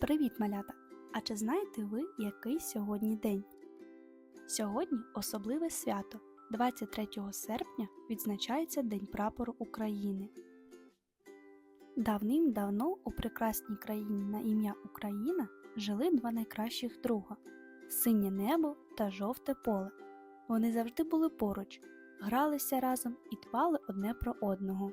Привіт, малята! А чи знаєте ви, який сьогодні день? Сьогодні особливе свято. 23 серпня відзначається День прапору України. Давним-давно у прекрасній країні на ім'я Україна жили два найкращих друга синє небо та жовте поле. Вони завжди були поруч, гралися разом і дбали одне про одного.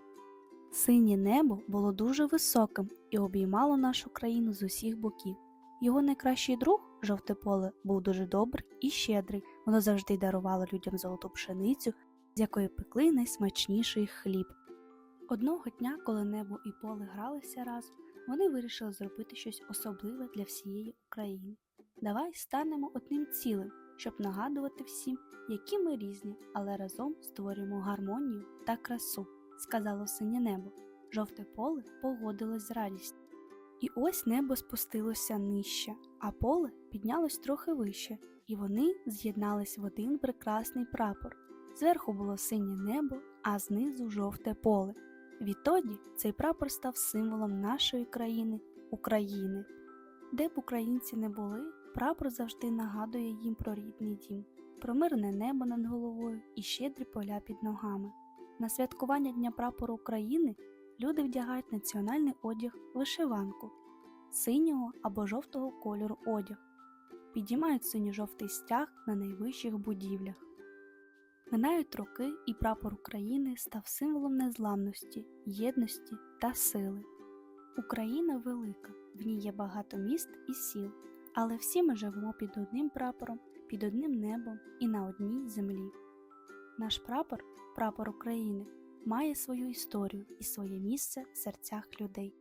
Синє небо було дуже високим і обіймало нашу країну з усіх боків. Його найкращий друг, жовте поле, був дуже добрий і щедрий. Воно завжди дарувало людям золоту пшеницю, з якої пекли найсмачніший хліб. Одного дня, коли небо і поле гралися разом, вони вирішили зробити щось особливе для всієї України. Давай станемо одним цілим, щоб нагадувати всім, які ми різні, але разом створюємо гармонію та красу, сказало синє небо. Жовте поле погодилось з радістю. І ось небо спустилося нижче, а поле піднялось трохи вище, і вони з'єднались в один прекрасний прапор. Зверху було синє небо, а знизу жовте поле. Відтоді цей прапор став символом нашої країни України. Де б українці не були, прапор завжди нагадує їм про рідний дім, про мирне небо над головою і щедрі поля під ногами. На святкування Дня прапору України люди вдягають національний одяг вишиванку, синього або жовтого кольору одяг, підіймають синьо-жовтий стяг на найвищих будівлях. Минають роки, і прапор України став символом незламності, єдності та сили. Україна велика, в ній є багато міст і сіл, але всі ми живемо під одним прапором, під одним небом і на одній землі. Наш прапор, прапор України, має свою історію і своє місце в серцях людей.